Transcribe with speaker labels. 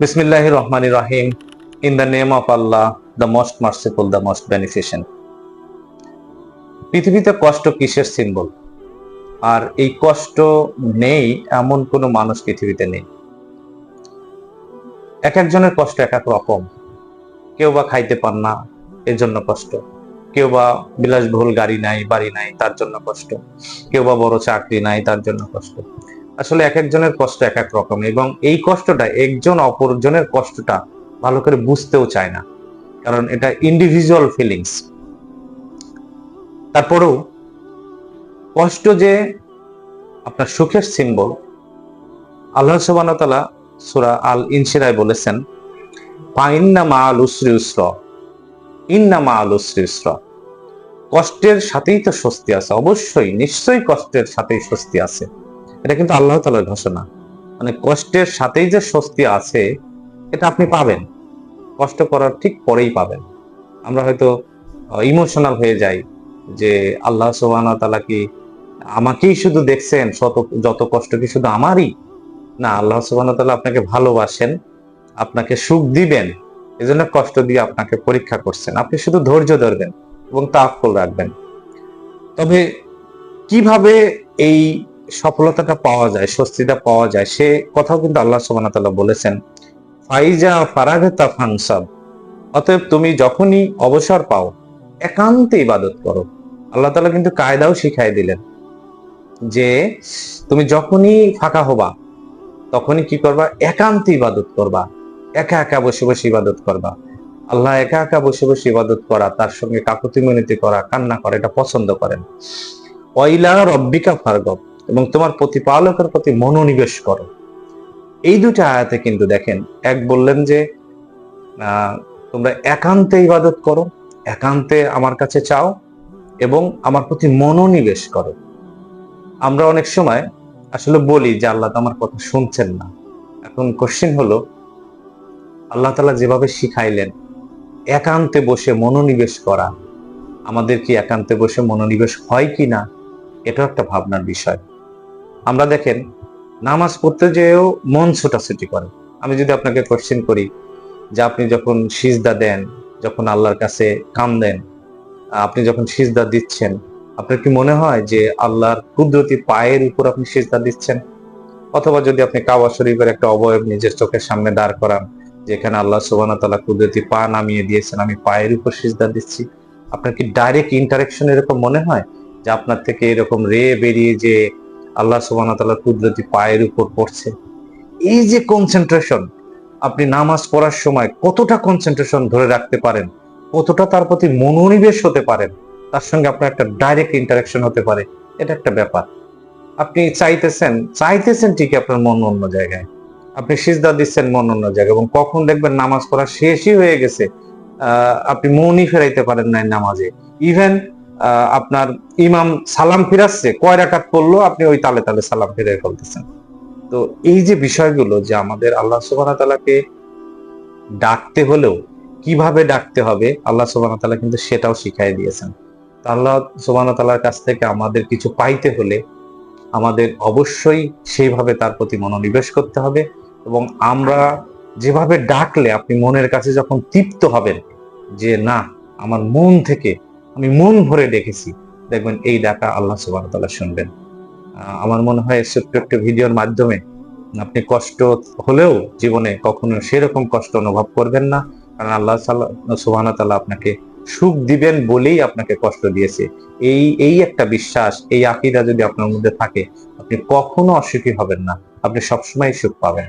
Speaker 1: বিসমিল্লাহ রহমান রাহিম in the name of Allah the most merciful the most beneficent পৃথিবীতে কষ্ট কিসের সিম্বল আর এই কষ্ট নেই এমন কোনো মানুষ পৃথিবীতে নেই। এক একজনের কষ্ট এক এক রকম। কেউ বা খাইতে পান না, এর জন্য কষ্ট। কেউ বা বিলাসবহুল গাড়ি নাই, বাড়ি নাই, তার জন্য কষ্ট। কেউ বা বড় চাকরি নাই, তার জন্য কষ্ট। আসলে এক একজনের কষ্ট এক এক রকম এবং এই কষ্টটা একজন অপরজনের কষ্টটা ভালো করে বুঝতেও চায় না। কারণ এটা ইন্ডিভিজুয়াল ফিলিংস তারপরেও কষ্ট যে আপনার সুখের সিম্বল আল্লাহ তাআলা সূরা আল ইনশিরায় বলেছেন ফাইন্না মা আল উসরি উসরা, ইন্না মা আল উসরি উসরা। কষ্টের সাথেই তো স্বস্তি আছে, অবশ্যই, নিশ্চয়ই কষ্টের সাথেই স্বস্তি আছে। এটা কিন্তু আল্লাহ তালার ঘোষণা। মানে কষ্টের সাথেই যে স্বস্তি আছে, এটা আপনি পাবেন। কষ্ট করার ঠিক পরেই পাবেন। আমরা হয়তো ইমোশনাল হয়ে যাই যে আল্লাহ সুবহান তালা কি আমাকেই শুধু দেখছেন, শত, যত কষ্ট কি শুধু আমারই? না, আল্লাহ সুবহান তালা আপনাকে ভালোবাসেন, আপনাকে সুখ দিবেন, এজন্য কষ্ট দিয়ে আপনাকে পরীক্ষা করছেন। আপনি শুধু ধৈর্য ধরবেন এবং তাক্কল রাখবেন। তবে কীভাবে এই সফলতাটা পাওয়া যায়, স্বস্তিটা পাওয়া যায়, সে কথাও কিন্তু আল্লাহ সুবহানাহু বলেছেন, ফাইজা ফারাগতা ফানসাব, অতএব তুমি যখনই অবসর পাও, একান্তে ইবাদত করো। আল্লাহ তালা কিন্তু কায়দাও শিখাই দিলেন যে তুমি যখনই ফাঁকা হবা, তখনই কি করবা? একান্তে ইবাদত করবা, একা একা বসে বসে ইবাদত করবা। আল্লাহ একা একা বসে বসে ইবাদত করা, তার সঙ্গে কাকুতি করা, কান্না করা, এটা পছন্দ করেন। ওয়াইলা রব্বিকা ফারগব এবং তোমার প্রতিপালকের প্রতি মনোনিবেশ করো। এই দুটা আয়াতে কিন্তু দেখেন, এক বললেন যে তোমরা একান্তে ইবাদত করো, একান্তে আমার কাছে চাও এবং আমার প্রতি মনোনিবেশ করো। আমরা অনেক সময় আসলে বলি যে, আল্লাহ তো আমার কথা শুনছেন না। এখন কোশ্চিন হলো, আল্লাহ তালা যেভাবে শিখাইলেন, একান্তে বসে মনোনিবেশ করা, আমাদের কি একান্তে বসে মনোনিবেশ হয় কি না এটাও একটা ভাবনার বিষয়। আমরা দেখেন, নামাজ পড়তে যেয়েও মন ছোটাছুটি করে। আমি যদি আপনাকে কোশ্চেন করি যে আপনি যখন সিজদা দেন, যখন আল্লাহর কাছে কাম দেন, আপনি যখন সিজদা দিচ্ছেন, আপনার কি মনে হয় যে আল্লাহর কুদরতি পায়ের উপর আপনি সিজদা দিচ্ছেন? অথবা যদি আপনি কাবা শরীফের একটা অবয়ব নিজের চোখের সামনে দাঁড় করান যেখানে আল্লাহ সুবাহ তালা কুদরতি পা নামিয়ে দিয়েছেন, আমি পায়ের উপর সিজদা দিচ্ছি। আপনার কি ডাইরেক্ট ইন্টারেকশন এরকম মনে হয়? যে আপনার থেকে এরকম রে বেরিয়ে যে আল্লাহ সুবাহ তাল্লাহ কুদরতি পায়ের উপর পড়ছে। এই যে কনসেন্ট্রেশন আপনি নামাজ পড়ার সময় কতটা কনসেন্ট্রেশন ধরে রাখতে পারেন? কতটা তার প্রতি মনোনিবেশ হতে পারেন? তার সঙ্গে আপনার একটা ডাইরেক্ট ইন্টারাকশন হতে পারে। এটা একটা ব্যাপার। আপনি চাইতেছেন চাইতেছেন ঠিকই আপনার মন অন্য জায়গায়। আপনি সিজদা দিচ্ছেন মন অন্য জায়গায় এবং কখন দেখবেন নামাজ পড়া শেষই হয়ে গেছে। আপনি মনই ফেরাইতে পারেন নাই নামাজে। ইভেন আপনার ইমাম সালাম ফিরাচ্ছে, কয় রাকাত পড়ল? আপনি ওই তালে তালে সালাম ফিরে ফেলতেছেন। তো এই যে বিষয়গুলো যে আমাদের আল্লাহ সুবাহ তালাকে ডাকতে হলেও কীভাবে ডাকতে হবে, আল্লাহ সুবাহ তালা কিন্তু সেটাও শিখাই দিয়েছেন। আল্লাহ সুবাহ তালার কাছ থেকে আমাদের কিছু পাইতে হলে আমাদের অবশ্যই সেইভাবে তার প্রতি মনোনিবেশ করতে হবে এবং আমরা যেভাবে ডাকলে আপনি মনের কাছে যখন তৃপ্ত হবেন যে না, আমার মন থেকে আমি মন ভরে ডেকেছি দেখবেন এই ডাকা আল্লাহ সুবাহ তাআলা শুনবেন। আমার মনে হয় ছোট্ট একটা ভিডিওর মাধ্যমে আপনি কষ্ট হলেও জীবনে কখনো সেরকম কষ্ট অনুভব করবেন না। কারণ আল্লাহ সুবাহ তাআলা আপনাকে সুখ দিবেন বলেই আপনাকে কষ্ট দিয়েছে। এই এই একটা বিশ্বাস, এই আকিদা যদি আপনার মধ্যে থাকে, আপনি কখনো অসুখী হবেন না। আপনি সবসময় সুখ পাবেন।